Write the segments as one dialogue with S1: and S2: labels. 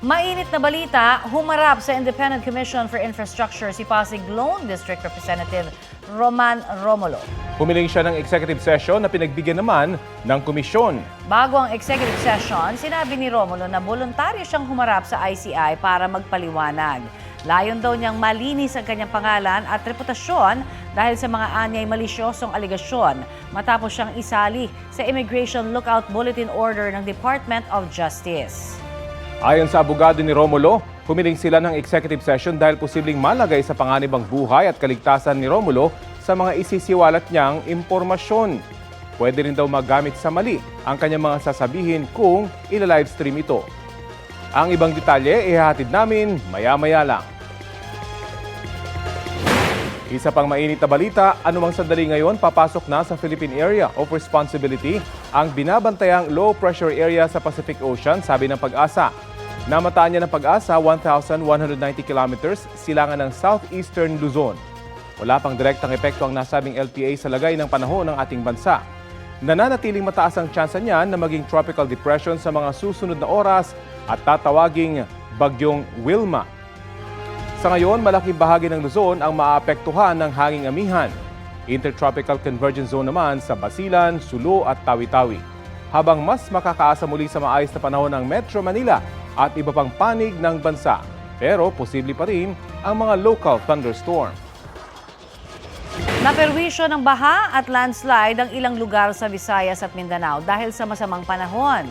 S1: Mainit na balita, humarap sa Independent Commission for Infrastructure si Pasig Lone District Representative Roman Romulo.
S2: Humiling siya ng executive session na pinagbigyan naman ng komisyon.
S1: Bago ang executive session, sinabi ni Romulo na voluntaryo siyang humarap sa ICI para magpaliwanag. Layon daw niyang malinis ang kanyang pangalan at reputasyon dahil sa mga anyay malisyosong aligasyon matapos siyang isali sa Immigration Lookout Bulletin Order ng Department of Justice.
S2: Ayon sa abogado ni Romulo, humiling sila ng executive session dahil posibleng malagay sa panganib ang buhay at kaligtasan ni Romulo sa mga isisiwalat niyang impormasyon. Pwede rin daw magamit sa mali ang kanyang mga sasabihin kung ila-livestream ito. Ang ibang detalye ihahatid namin maya-maya lang. Isa pang mainit na balita, anumang sandali ngayon papasok na sa Philippine Area of Responsibility ang binabantayang low pressure area sa Pacific Ocean, sabi ng pag-asa. Namataan niya ng pag-asa 1,190 kilometers silangan ng southeastern Luzon. Wala pang direktang epekto ang nasabing LPA sa lagay ng panahon ng ating bansa. Nananatiling mataas ang tsansa niyan na maging tropical depression sa mga susunod na oras at tatawaging bagyong Wilma. Sa ngayon, malaking bahagi ng Luzon ang maapektuhan ng hanging amihan. Intertropical Convergence Zone naman sa Basilan, Sulu at Tawi-Tawi. Habang mas makakaasa muli sa maayos na panahon ng Metro Manila at iba pang panig ng bansa. Pero posible pa rin ang mga local thunderstorm.
S1: Naperwisyo ng baha at landslide ang ilang lugar sa Visayas at Mindanao dahil sa masamang panahon.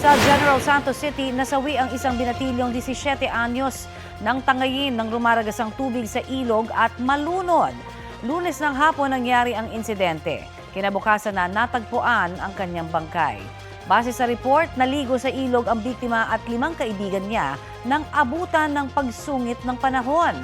S1: Sa General Santos City, nasawi ang isang binatilyong 17 anyos nang tangayin ng rumaragasang tubig sa ilog at malunod. Lunes ng hapon nangyari ang insidente. Kinabukasan na natagpuan ang kanyang bangkay. Base sa report, naligo sa ilog ang biktima at limang kaibigan niya nang abutan ng pagsungit ng panahon.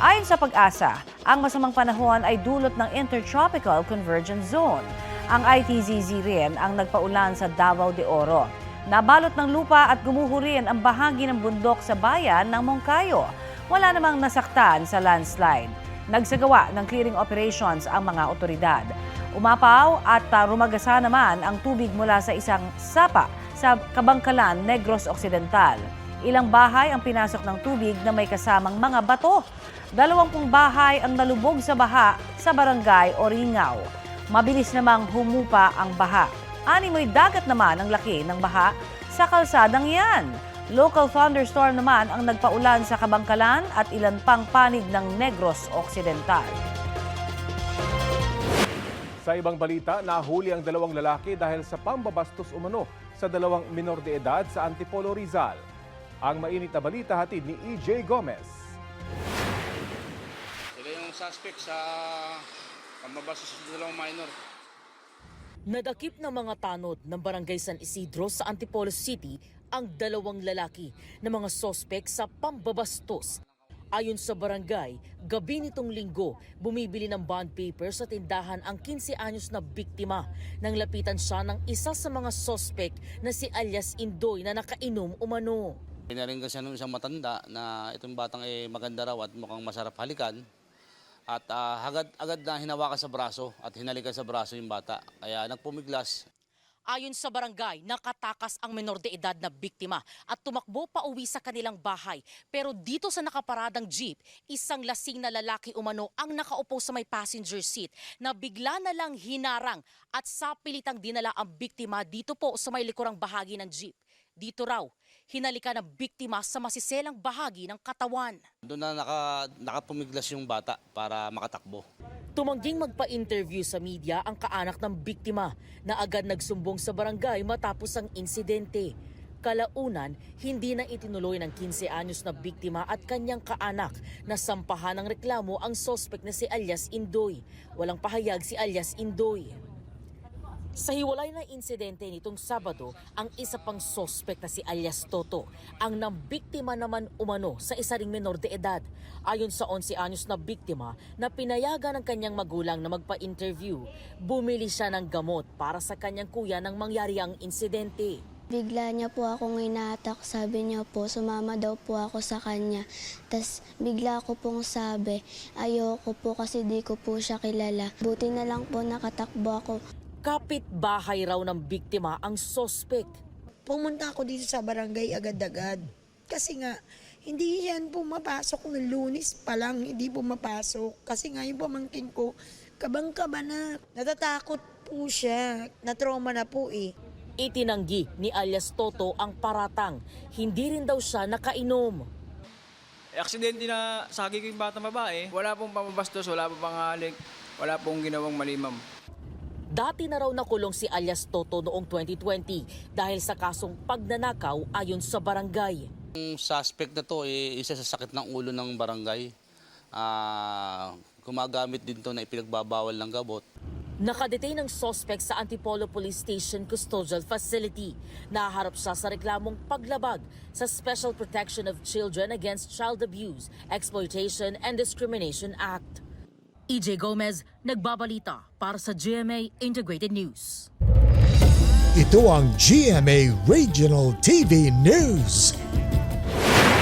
S1: Ayon sa pag-asa, ang masamang panahon ay dulot ng Intertropical Convergence Zone. Ang ITZZ rin ang nagpaulan sa Davao de Oro. Nabalot ng lupa at gumuho rin ang bahagi ng bundok sa bayan ng Moncayo. Wala namang nasaktan sa landslide. Nagsagawa ng clearing operations ang mga otoridad. Umapaw at uh, rumagasa naman ang tubig mula sa isang sapa sa Kabangkalan, Negros Occidental. Ilang bahay ang pinasok ng tubig na may kasamang mga bato. Dalawampung bahay ang nalubog sa baha sa barangay Oringaw. Mabilis namang humupa ang baha. Animoy dagat naman ang laki ng baha sa kalsadang yan. Local thunderstorm naman ang nagpaulan sa Kabangkalan at ilan pang panig ng Negros Occidental.
S2: Sa ibang balita, nahuli ang dalawang lalaki dahil sa pambabastos umano sa dalawang minor de edad sa Antipolo Rizal. Ang mainit na balita hatid ni EJ Gomez.
S3: Sila yung suspect sa pamabasa sa dalawang minor.
S4: Nadakip ng mga tanod ng Barangay San Isidro sa Antipolo City ang dalawang lalaki na mga sospek sa pambabastos. Ayon sa barangay, gabi nitong linggo, bumibili ng bond paper sa tindahan ang 15 anyos na biktima nang lapitan siya ng isa sa mga sospek na si alias Indoy na nakainom umano.
S3: Pinaringgan siya ng isang matanda na itong batang eh maganda raw at mukhang masarap halikan. At ah, agad, agad na hinawakan sa braso at hinalikan sa braso yung bata. Kaya nagpumiglas.
S4: Ayon sa barangay, nakatakas ang menor de edad na biktima at tumakbo pa uwi sa kanilang bahay. Pero dito sa nakaparadang jeep, isang lasing na lalaki umano ang nakaupo sa may passenger seat na bigla na lang hinarang at sapilitang dinala ang biktima dito po sa may likurang bahagi ng jeep. Dito raw, hinalika ng biktima sa masiselang bahagi ng katawan.
S3: Doon na naka, nakapumiglas yung bata para makatakbo.
S4: Tumangging magpa-interview sa media ang kaanak ng biktima na agad nagsumbong sa barangay matapos ang insidente. Kalaunan, hindi na itinuloy ng 15 anyos na biktima at kanyang kaanak na sampahan ng reklamo ang sospek na si alias Indoy. Walang pahayag si alias Indoy. Sa hiwalay na insidente nitong Sabado, ang isa pang sospek na si alias Toto ang nambiktima naman umano sa isa ring menor de edad. Ayon sa 11 anyos na biktima na pinayagan ng kanyang magulang na magpa-interview, bumili siya ng gamot para sa kanyang kuya nang mangyari ang insidente.
S5: Bigla niya po akong inatak. Sabi niya po, sumama daw po ako sa kanya. Tapos bigla ko pong sabi, ayoko po kasi di ko po siya kilala. Buti na lang po nakatakbo ako.
S4: Kapit bahay raw ng biktima ang sospek.
S6: Pumunta ako dito sa barangay agad-agad. Kasi nga, hindi yan pumapasok ng lunis pa lang, hindi pumapasok. Kasi nga yung pamangkin ko, kabang-kaba na. Natatakot po siya. Na-trauma na po eh.
S4: Itinanggi ni alias Toto ang paratang. Hindi rin daw siya nakainom.
S7: Aksidente na sagi ko yung batang babae. Wala pong pamabastos, wala pong pangalik, wala pong ginawang malimam.
S4: Dati na raw nakulong si alias Toto noong 2020 dahil sa kasong pagnanakaw ayon sa barangay.
S3: Yung suspect na to, eh, isa sa sakit ng ulo ng barangay. Ah, gumagamit din to na ipinagbabawal ng gabot.
S4: Nakadetain ng suspect sa Antipolo Police Station Custodial Facility. Naharap siya sa reklamong paglabag sa Special Protection of Children Against Child Abuse, Exploitation and Discrimination Act. EJ Gomez, nagbabalita para sa GMA Integrated News.
S8: Ito ang GMA Regional TV News.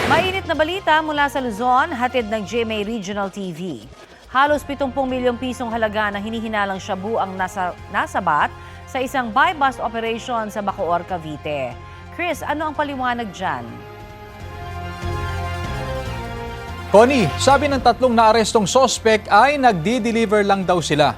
S1: Mainit na balita mula sa Luzon, hatid ng GMA Regional TV. Halos 70 milyong pisong halaga ng hinihinalang shabu ang nasa, nasabat sa isang buy-bust operation sa Bacoor, Cavite. Chris, ano ang paliwanag dyan?
S9: Connie, sabi ng tatlong naarestong sospek ay nagdi-deliver lang daw sila.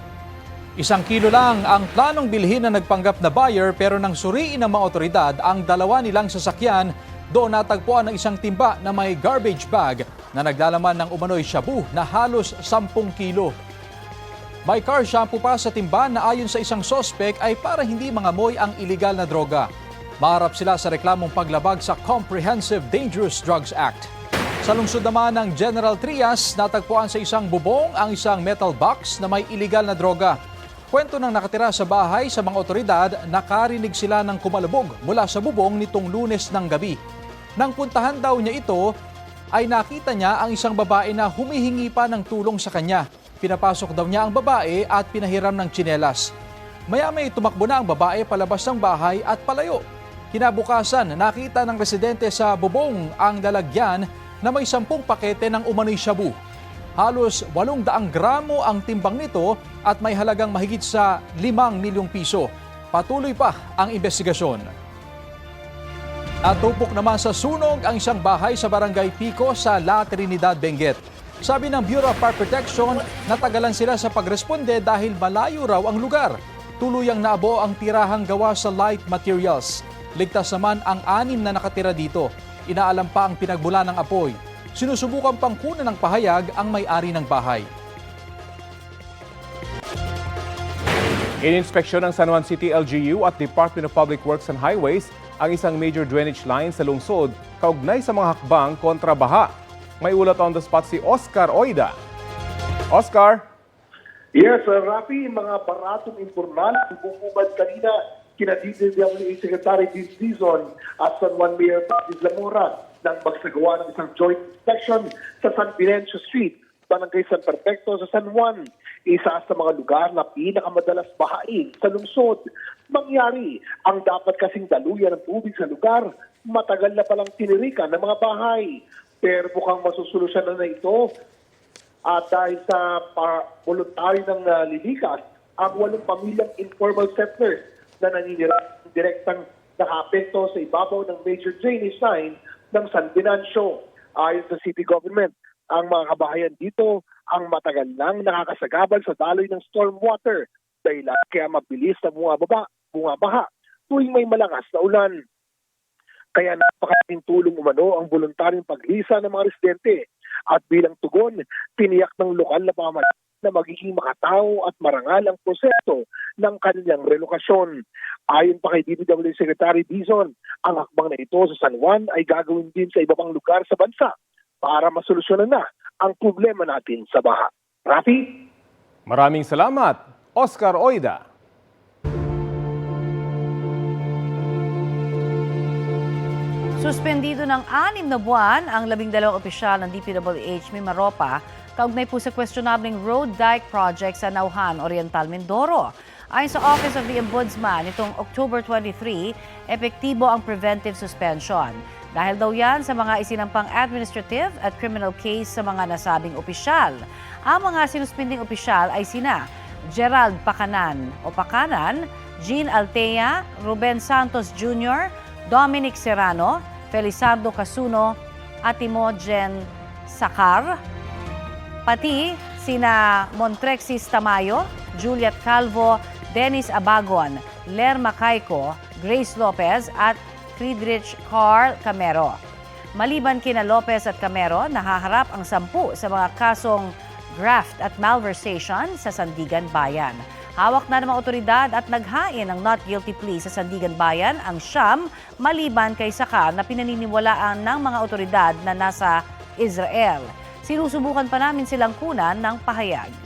S9: Isang kilo lang ang planong bilhin na nagpanggap na buyer pero nang suriin ng mga otoridad ang dalawa nilang sasakyan, doon natagpuan ng isang timba na may garbage bag na naglalaman ng umano'y shabu na halos 10 kilo. May car shampoo pa sa timba na ayon sa isang sospek ay para hindi mangamoy ang iligal na droga. Maharap sila sa reklamong paglabag sa Comprehensive Dangerous Drugs Act. Sa lungsod naman ng General Trias, natagpuan sa isang bubong ang isang metal box na may iligal na droga. Kwento ng nakatira sa bahay sa mga otoridad, nakarinig sila ng kumalabog mula sa bubong nitong lunes ng gabi. Nang puntahan daw niya ito, ay nakita niya ang isang babae na humihingi pa ng tulong sa kanya. Pinapasok daw niya ang babae at pinahiram ng tsinelas. Maya-may tumakbo na ang babae palabas ng bahay at palayo. Kinabukasan, nakita ng residente sa bubong ang lalagyan na may sampung pakete ng umano'y shabu. Halos 800 gramo ang timbang nito at may halagang mahigit sa 5 milyong piso. Patuloy pa ang investigasyon. Natupok naman sa sunog ang isang bahay sa Barangay Pico sa La Trinidad, Benguet. Sabi ng Bureau of Fire Protection, natagalan sila sa pagresponde dahil malayo raw ang lugar. Tuluyang naabo ang tirahang gawa sa light materials. Ligtas naman ang anim na nakatira dito. Inaalam pa ang pinagbula ng apoy. Sinusubukan pang kunan ng pahayag ang may-ari ng bahay.
S2: Ininspeksyon ng San Juan City LGU at Department of Public Works and Highways ang isang major drainage line sa lungsod kaugnay sa mga hakbang kontra baha. May ulat on the spot si Oscar Oida. Oscar?
S10: Yes, uh, Rafi, mga baratong informal ang bumubad kanina kina DWA Secretary Dean Dizon at San Juan Mayor Patrick Zamora nang magsagawa ng isang joint inspection sa San Venancio Street, Barangay San Perfecto sa San Juan. Isa sa mga lugar na pinakamadalas bahain sa lungsod. Mangyari, ang dapat kasing daluyan ng tubig sa lugar, matagal na palang tinirikan ng mga bahay. Pero mukhang masusolusyonan na ito at dahil sa voluntary ng uh, lilikas, ang walong pamilyang informal settlers na naninira direktang nakapekto sa ibabaw ng major drainage line ng San Venancio. Ayon sa city government, ang mga kabahayan dito ang matagal nang nakakasagabal sa daloy ng storm water dahil kaya mabilis na bumababa, bumabaha tuwing may malakas na ulan. Kaya napakalaking tulong umano ang voluntaryong paglisa ng mga residente at bilang tugon, tiniyak ng lokal na pamahalaan na magiging makatao at marangal ang proseso ng kanilang relokasyon. Ayon pa kay DPW Secretary Dizon, ang hakbang na ito sa San Juan ay gagawin din sa iba pang lugar sa bansa para masolusyonan na ang problema natin sa baha. Rafi?
S2: Maraming salamat, Oscar Oida.
S1: Suspendido ng anim na buwan ang labing dalawang opisyal ng DPWH Mimaropa kaugnay po sa questionabling road dike project sa Nauhan, Oriental, Mindoro. Ayon sa Office of the Ombudsman, itong October 23, epektibo ang preventive suspension. Dahil daw yan sa mga isinampang administrative at criminal case sa mga nasabing opisyal. Ang mga sinuspending opisyal ay sina Gerald Pakanan o Pakanan, Jean Altea, Ruben Santos Jr., Dominic Serrano, Felizardo Casuno at Imogen Sakar, pati sina Montrexis Tamayo, Juliet Calvo, Dennis Abagon, Lerma Caico, Grace Lopez at Friedrich Carl Camero. Maliban kina Lopez at Camero, nahaharap ang sampu sa mga kasong graft at malversation sa Sandigan Bayan. Hawak na ng mga otoridad at naghain ng not guilty plea sa Sandigan Bayan ang siyam maliban kay Saka na pinaniniwalaan ng mga otoridad na nasa Israel. Sinusubukan pa namin silang kunan ng pahayag.